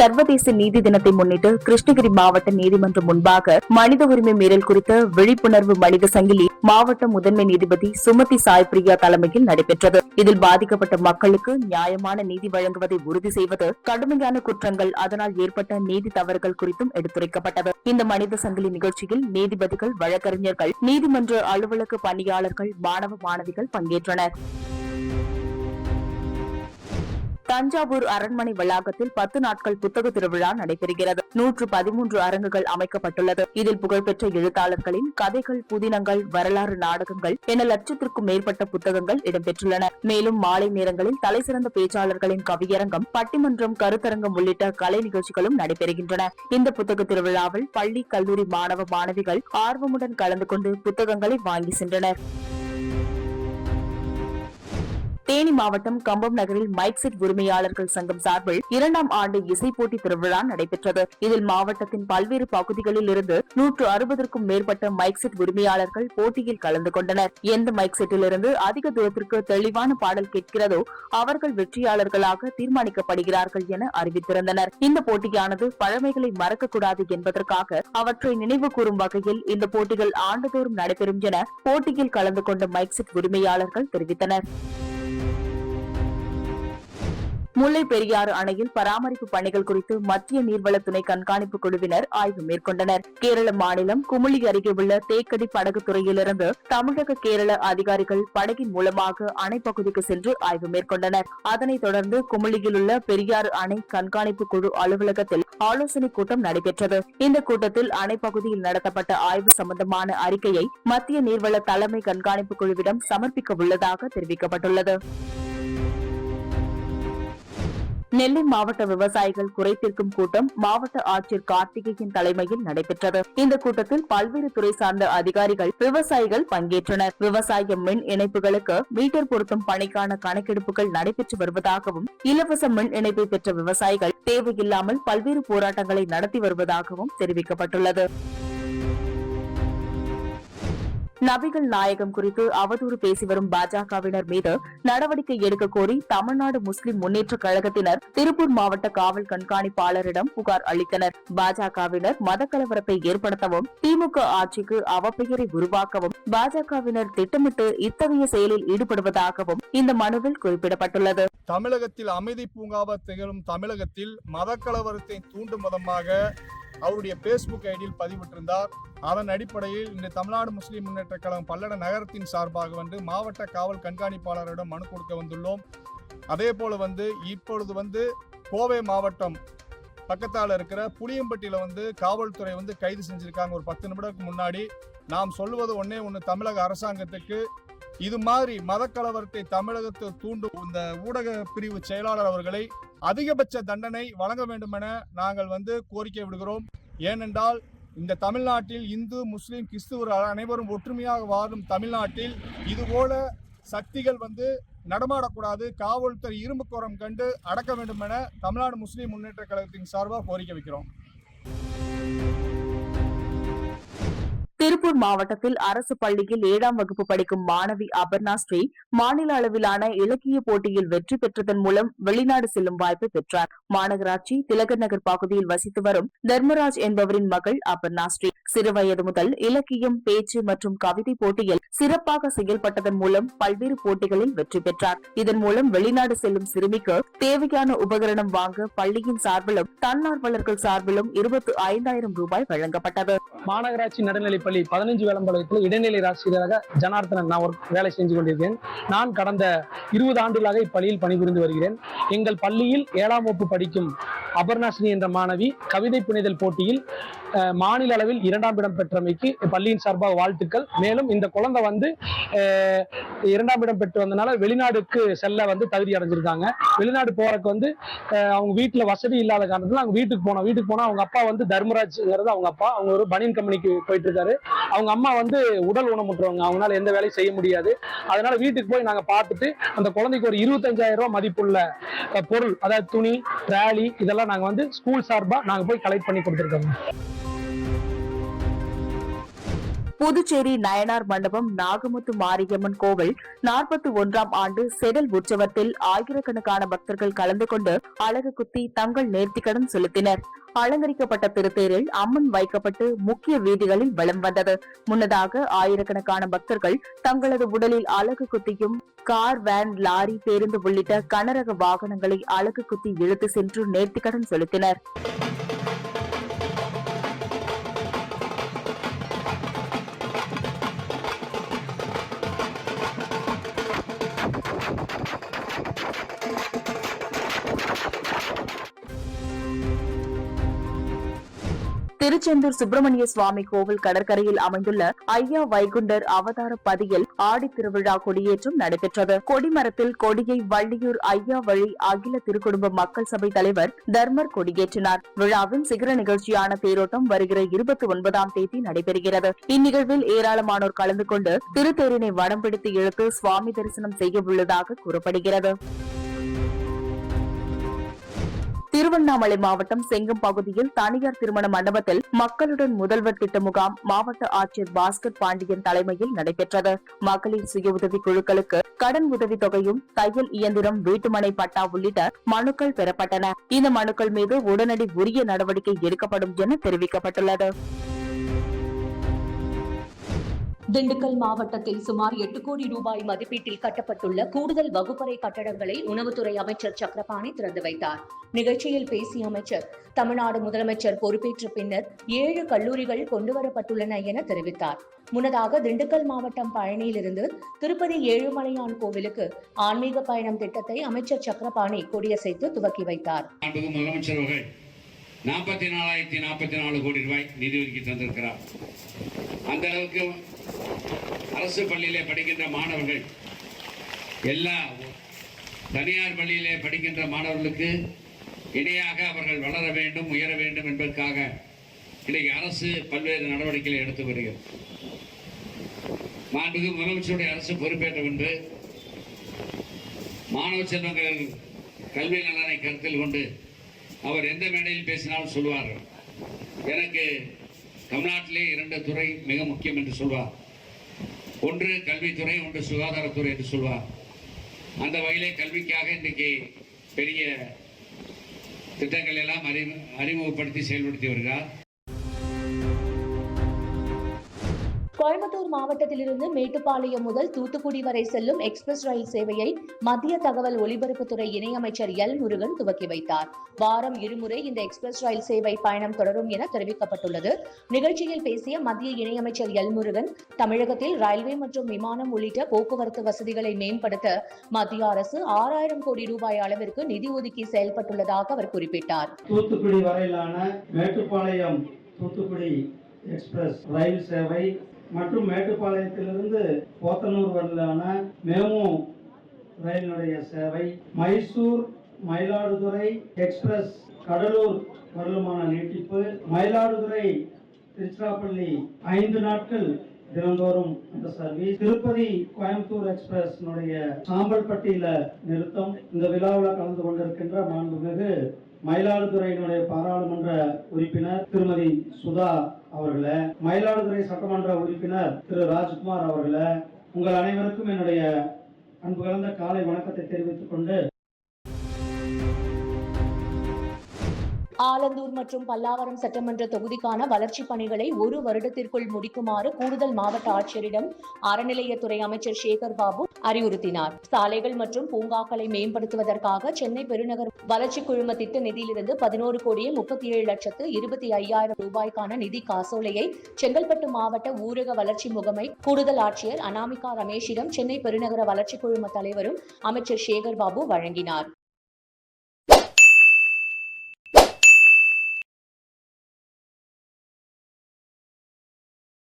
சர்வதேச நீதி தினத்தை முன்னிட்டு கிருஷ்ணகிரி மாவட்ட நீதிமன்றம் முன்பாக மனித உரிமை மீறல் குறித்த விழிப்புணர்வு மனித சங்கிலி மாவட்ட முதன்மை நீதிபதி சுமதி சாய் பிரியா தலைமையில் நடைபெற்றது. இதில் பாதிக்கப்பட்ட மக்களுக்கு நியாயமான நீதி வழங்குவதை உறுதி செய்வது கடுமையான குற்றங்கள் அதனால் ஏற்பட்ட நீதி தவறுகள் குறித்தும் எடுத்துரைக்கப்பட்டது. இந்த மனித சங்கிலி நிகழ்ச்சியில் நீதிபதிகள் வழக்கறிஞர்கள் நீதிமன்ற அலுவலக பணியாளர்கள் மாணவ மாணவிகள் பங்கேற்றனர். தஞ்சாவூர் அரண்மனை வளாகத்தில் பத்து நாட்கள் புத்தக திருவிழா நடைபெறுகிறது. நூற்று பதிமூன்று அரங்குகள் அமைக்கப்பட்டுள்ளது. இதில் புகழ்பெற்ற எழுத்தாளர்களின் கதைகள் புதினங்கள் வரலாறு நாடகங்கள் என லட்சத்திற்கும் மேற்பட்ட புத்தகங்கள் இடம்பெற்றுள்ளன. மேலும் மாலை நேரங்களில் தலைசிறந்த பேச்சாளர்களின் கவியரங்கம் பட்டிமன்றம் கருத்தரங்கம் உள்ளிட்ட கலை நிகழ்ச்சிகளும் நடைபெறுகின்றன. இந்த புத்தக திருவிழாவில் பள்ளி கல்லூரி மாணவ மாணவிகள் ஆர்வமுடன் கலந்து கொண்டு புத்தகங்களை வாங்கி சென்றனர். தேனி மாவட்டம் கம்பம் நகரில் மைக் செட் உரிமையாளர்கள் சங்கம் சார்பில் இரண்டாம் ஆண்டு இசை போட்டி திருவிழா நடைபெற்றது. இதில் மாவட்டத்தின் பல்வேறு பகுதிகளில் இருந்து நூற்று அறுபதற்கும் மேற்பட்ட மைக் செட் உரிமையாளர்கள் போட்டியில் கலந்து கொண்டனர். எந்த மைக் செட்டிலிருந்து அதிக தூரத்திற்கு தெளிவான பாடல் கேட்கிறதோ அவர்கள் வெற்றியாளர்களாக தீர்மானிக்கப்படுகிறார்கள் என அறிவித்திருந்தனர். இந்த போட்டியானது பழமைகளை மறக்கக்கூடாது என்பதற்காக அவற்றை நினைவு கூறும் வகையில் இந்த போட்டிகள் ஆண்டுதோறும் நடைபெறும் என போட்டியில் கலந்து கொண்ட மைக் செட் உரிமையாளர்கள் தெரிவித்தனர். you. முல்லை பெரியாறு அணையில் பராமரிப்பு பணிகள் குறித்து மத்திய நீர்வளத்துறை கண்காணிப்பு குழுவினர் ஆய்வு மேற்கொண்டனர். கேரள மாநிலம் குமுளி அருகே உள்ள தேக்கடி படகு துறையிலிருந்து தமிழக கேரள அதிகாரிகள் படகின் மூலமாக அணை பகுதிக்கு சென்று ஆய்வு மேற்கொண்டனர். அதனைத் தொடர்ந்து குமுளியில் உள்ள பெரியாறு அணை கண்காணிப்பு குழு அலுவலகத்தில் ஆலோசனைக் கூட்டம் நடைபெற்றது. இந்த கூட்டத்தில் அணை பகுதியில் நடத்தப்பட்ட ஆய்வு சம்பந்தமான அறிக்கையை மத்திய நீர்வள தலைமை கண்காணிப்பு குழுவிடம் சமர்ப்பிக்க உள்ளதாக தெரிவிக்கப்பட்டுள்ளது. நெல்லை மாவட்ட விவசாயிகள் குறைத்திருக்கும் கூட்டம் மாவட்ட ஆட்சியர் கார்த்திகேயன் தலைமையில் நடைபெற்றது. இந்த கூட்டத்தில் பல்வேறு துறை சார்ந்த அதிகாரிகள் விவசாயிகள் பங்கேற்றனர். விவசாய மின் இணைப்புகளுக்கு மீட்டர் பொருத்தும் பணிக்கான கணக்கெடுப்புகள் நடைபெற்று வருவதாகவும் இலவச மின் இணைப்பை பெற்ற விவசாயிகள் தேவையில்லாமல் பல்வேறு போராட்டங்களை நடத்தி வருவதாகவும் தெரிவிக்கப்பட்டுள்ளது. நபிகள் நாயகம் குறித்து அவதூறு பேசி வரும் பாஜகவினர் மீது நடவடிக்கை எடுக்க கோரி தமிழ்நாடு முஸ்லிம் முன்னேற்ற கழகத்தினர் திருப்பூர் மாவட்ட காவல் கண்காணிப்பாளரிடம் புகார் அளித்தனர். பாஜகவினர் மதக்கலவரத்தை ஏற்படுத்தவும் திமுக ஆட்சிக்கு அவப்பெயரை உருவாக்கவும் பாஜகவினர் திட்டமிட்டு இத்தகைய செயலில் ஈடுபடுவதாகவும் இந்த மனுவில் குறிப்பிடப்பட்டுள்ளது. தமிழகத்தில் அமைதி பூங்காவ திகழும் தமிழகத்தில் மதக்கலவரத்தை தூண்டும் விதமாக அவருடைய பேஸ்புக் ஐடியில் பதிவிட்டிருந்தார். அதன் அடிப்படையில் இன்று தமிழ்நாடு முஸ்லிம் முன்னேற்ற கழகம் பல்லட நகரத்தின் சார்பாக வந்து மாவட்ட காவல் கண்காணிப்பாளரிடம் மனு கொடுக்க வந்துள்ளோம். அதே போல் வந்து இப்பொழுது வந்து கோவை மாவட்டம் பக்கத்தால் இருக்கிற புளியம்பட்டியில் வந்து காவல்துறை வந்து கைது செஞ்சுருக்காங்க. ஒரு பத்து நிமிடத்துக்கு முன்னாடி நாம் சொல்வது ஒன்றே ஒன்று தமிழக அரசாங்கத்துக்கு இது மாதிரி மதக்கலவரத்தை தமிழகத்தை தூண்டும் இந்த ஊடக பிரிவு செயலாளர் அவர்களை அதிகபட்ச தண்டனை வழங்க வேண்டும் என நாங்கள் வந்து கோரிக்கை விடுகிறோம். ஏனென்றால் இந்த தமிழ்நாட்டில் இந்து முஸ்லீம் கிறிஸ்துவர் அனைவரும் ஒற்றுமையாக வாழும் தமிழ்நாட்டில் இதுபோல சக்திகள் வந்து நடமாடக்கூடாது. காவல்துறை இரும்பு கோரம் கண்டு அடக்க வேண்டும் என தமிழ்நாடு முஸ்லீம் முன்னேற்ற கழகத்தின் சார்பாக கோரிக்கை வைக்கிறோம். திருப்பூர் மாவட்டத்தில் அரசு பள்ளியில் ஏழாம் வகுப்பு படிக்கும் மாணவி அபர்ணா ஸ்ரீ மாநில அளவிலான இலக்கிய போட்டியில் வெற்றி பெற்றதன் மூலம் வெளிநாடு செல்லும் வாய்ப்பு பெற்றார். மாநகராட்சி திலகர் நகர் பகுதியில் வசித்து வரும் தர்மராஜ் என்பவரின் மகள் அபர்ணா ஸ்ரீ. சிறுவயது முதல் இலக்கியம் பேச்சு மற்றும் கவிதை போட்டியில் சிறப்பாக செயல்பட்டதன் மூலம் பல்வேறு போட்டிகளில் வெற்றி பெற்றார். இதன் மூலம் வெளிநாடு செல்லும் சிறுமிக்கு தேவையான உபகரணம் வாங்க பள்ளியின் சார்பிலும் தன்னார்வலர்கள் சார்பிலும் இருபத்தி ஐந்தாயிரம் ரூபாய் வழங்கப்பட்டது. மாநகராட்சி நடுநிலைப்பள்ளி பதினஞ்சு விளம்பரத்தில் இடைநிலை ஆசிரியராக ஜனார்த்தனன் நான் ஒரு வேலை செஞ்சு கொண்டிருக்கிறேன். நான் கடந்த இருபது ஆண்டுகளாக இப்பள்ளியில் பணிபுரிந்து வருகிறேன். எங்கள் பள்ளியில் ஏழாம் வகுப்பு படிக்கும் அபர்ணாசினி என்ற மாணவி கவிதை புனிதல் போட்டியில் மாநில அளவில் இரண்டாம் இடம் பெற்றமைக்கு பள்ளியின் சார்பாக வாழ்த்துக்கள். மேலும் இந்த குழந்தை வந்து இரண்டாம் இடம் பெற்று வந்தனால வெளிநாடுக்கு செல்ல வந்து தகுதி அடைஞ்சிருக்காங்க. வெளிநாடு போறதுக்கு வந்து அவங்க வீட்டுல வசதி இல்லாத காரணத்துல அவங்க வீட்டுக்கு போனோம். வீட்டுக்கு போனா அவங்க அப்பா வந்து தர்மராஜ்ங்கிறது அவங்க அப்பா. அவங்க ஒரு பனியன் கம்பெனிக்கு போயிட்டு இருக்காரு. அவங்க அம்மா வந்து உடல் ஊனமுற்றவங்க. அவங்களால எந்த வேலையும் செய்ய முடியாது. அதனால வீட்டுக்கு போய் நாங்க பார்த்துட்டு அந்த குழந்தைக்கு ஒரு இருபத்தஞ்சாயிரம் ரூபாய் மதிப்புள்ள பொருள் அதாவது துணி ட்ராலி இதெல்லாம் நாங்க வந்து ஸ்கூல் சார்பா நாங்க போய் கலெக்ட் பண்ணி கொடுத்துருக்கோங்க புதுச்சேரி நயனார் மண்டபம் நாகமுத்து மாரியம்மன் கோவில் நாற்பத்தி ஒன்றாம் ஆண்டு செடல் உற்சவத்தில் ஆயிரக்கணக்கான பக்தர்கள் கலந்து கொண்டு அழகு குத்தி தங்கள் நேர்த்திக்கடன் செலுத்தினர். அலங்கரிக்கப்பட்ட திருத்தேரில் அம்மன் வைக்கப்பட்டு முக்கிய வீதிகளில் வலம் வந்தது. முன்னதாக ஆயிரக்கணக்கான பக்தர்கள் தங்களது உடலில் அழகு குத்தியும் கார் வேன் லாரி பேருந்து உள்ளிட்ட கனரக வாகனங்களை அழகு குத்தி இழுத்து சென்று நேர்த்திக்கடன் செலுத்தினர். திருச்செந்தூர் சுப்பிரமணிய சுவாமி கோவில் கடற்கரையில் அமைந்துள்ள ஐயா வைகுண்டர் அவதார பதியில் ஆடி திருவிழா கொடியேற்றம் நடைபெற்றது. கொடிமரத்தில் கொடியை வள்ளியூர் ஐயா வழி அகில திருக்குடும்ப மக்கள் சபை தலைவர் தர்மர் கொடியேற்றினார். விழாவின் சிகர நிகழ்ச்சியான தேரோட்டம் வருகிற இருபத்தி ஒன்பதாம் தேதி நடைபெறுகிறது. இந்நிகழ்வில் ஏராளமானோர் கலந்து கொண்டு திருத்தேரினை வடம் பிடித்து இழுத்து சுவாமி தரிசனம் செய்ய உள்ளதாக கூறப்படுகிறது. திருவண்ணாமலை மாவட்டம் செங்கம் பகுதியில் தனியார் திருமண மண்டபத்தில் மக்களுடன் முதல்வர் திட்ட முகாம் மாவட்ட ஆட்சியர் பாஸ்கர் பாண்டியன் தலைமையில் நடைபெற்றது. மகளிர் சுய உதவி குழுக்களுக்கு கடன் உதவி தொகையும் தையல் இயந்திரம் வீட்டுமனை பட்டா உள்ளிட்ட மனுக்கள் பெறப்பட்டன. இந்த மனுக்கள் மீது உடனடி உரிய நடவடிக்கை எடுக்கப்படும் என தெரிவிக்கப்பட்டுள்ளது. திண்டுக்கல் மாவட்டத்தில் சுமார் எட்டு கோடி ரூபாய் மதிப்பீட்டில் கட்டப்பட்டுள்ள கூடுதல் வகுப்பறை கட்டடங்களை உணவுத்துறை அமைச்சர் சக்கரபாணி திறந்து வைத்தார். நிகழ்ச்சியில் பேசிய அமைச்சர் தமிழ்நாடு முதலமைச்சர் பொறுப்பேற்ற பின்னர் ஏழு கல்லூரிகள் கொண்டுவரப்பட்டுள்ளன என தெரிவித்தார். முன்னதாக திண்டுக்கல் மாவட்டம் பழனியிலிருந்து திருப்பதி ஏழுமலையான் கோவிலுக்கு ஆன்மீக பயணம் திட்டத்தை அமைச்சர் சக்கரபாணி கொடியசைத்து துவக்கி வைத்தார். முதலமைச்சர் நாற்பத்தி நாலாயிரத்தி நாற்பத்தி நாலு கோடி ரூபாய் நிதி ஒதுக்கி தந்திருக்கிறார். அந்த அளவுக்கு அரசு பள்ளியிலே படிக்கின்ற மாணவர்கள் எல்லா தனியார் பள்ளியிலே படிக்கின்ற மாணவர்களுக்கு இணையாக அவர்கள் வளர வேண்டும் உயர வேண்டும் என்பதற்காக இன்றைக்கு அரசு பல்வேறு நடவடிக்கைகளை எடுத்து வருகிறது. மாண்புமிகு முதலமைச்சருடைய அரசு பொறுப்பேற்ற பின்பு மாணவ செல்வங்கள் கல்வி நலனை கருத்தில் கொண்டு அவர் எந்த மேடையில் பேசினாலும் சொல்வார். எனக்கு தமிழ்நாட்டிலே இரண்டு துறை மிக முக்கியம் என்று சொல்வார். ஒன்று கல்வித்துறை ஒன்று சுகாதாரத்துறை என்று சொல்வார். அந்த வகையிலே கல்விக்காக இன்றைக்கு பெரிய திட்டங்கள் எல்லாம் அறிமு அறிமுகப்படுத்தி செயல்படுத்தி வருகிறார். கோயம்புத்தூர் மாவட்டத்திலிருந்து மேட்டுப்பாளையம் முதல் தூத்துக்குடி வரை செல்லும் எக்ஸ்பிரஸ் ரயில் சேவையை மத்திய தகவல் ஒலிபரப்புத்துறை இணையமைச்சர் எல் முருகன் துவக்கி வைத்தார். வாரம் இருமுறை இந்த எக்ஸ்பிரஸ் ரயில் சேவை பயணம் தொடரும் என தெரிவிக்கப்பட்டுள்ளது. நிகழ்ச்சியில் பேசிய மத்திய இணையமைச்சர் எல் முருகன் தமிழகத்தில் ரயில்வே மற்றும் விமானம் உள்ளிட்ட போக்குவரத்து வசதிகளை மேம்படுத்த மத்திய அரசு ஆறாயிரம் கோடி ரூபாய் அளவிற்கு நிதி ஒதுக்கி செயல்பட்டுள்ளதாக அவர் குறிப்பிட்டார். தூத்துக்குடி வரையிலான மேட்டுப்பாளையம் தூத்துக்குடி எக்ஸ்பிரஸ் ரயில் சேவை மற்றும் மேட்டுப்பாளையத்திலிருந்து போத்தனூர் வரையிலான மேமும் ரயிலினுடைய சேவை மைசூர் மயிலாடுதுறை எக்ஸ்பிரஸ் கடலூர் வரலுமான நீட்டிப்பு மயிலாடுதுறை திருச்சிராப்பள்ளி ஐந்து நாட்கள் தினந்தோறும் இந்த சர்வீஸ் திருப்பதி கோயம்புத்தூர் எக்ஸ்பிரஸ்னுடைய சாம்பல்பட்டியில நிறுத்தம். இந்த விழாவில் கலந்து கொண்டிருக்கின்ற மாண்புமிகு மயிலாடுதுறையினுடைய பாராளுமன்ற உறுப்பினர் திருமதி சுதா அவர்களை மயிலாடுதுறை சட்டமன்ற உறுப்பினர் திரு ராஜ்குமார் அவர்களை உங்கள் அனைவருக்கும் என்னுடைய அன்பு கலந்த காலை வணக்கத்தை தெரிவித்துக் கொண்டு ஆலந்தூர் மற்றும் பல்லாவரம் சட்டமன்ற தொகுதிக்கான வளர்ச்சிப் பணிகளை ஒரு வருடத்திற்குள் முடிக்குமாறு கூடுதல் மாவட்ட ஆட்சியரிடம் அறநிலையத்துறை அமைச்சர் சேகர் பாபு அறிவுறுத்தினார். சாலைகள் மற்றும் பூங்காக்களை மேம்படுத்துவதற்காக சென்னை பெருநகர் வளர்ச்சி குழும திட்ட நிதியிலிருந்து பதினோரு கோடியே முப்பத்தி ஏழு லட்சத்து இருபத்தி ஐயாயிரம் ரூபாய்க்கான நிதி காசோலையை செங்கல்பட்டு மாவட்ட ஊரக வளர்ச்சி முகமை கூடுதல் ஆட்சியர் அனாமிகா ரமேஷிடம் சென்னை பெருநகர வளர்ச்சி குழும தலைவரும் அமைச்சர் சேகர் பாபு வழங்கினார்.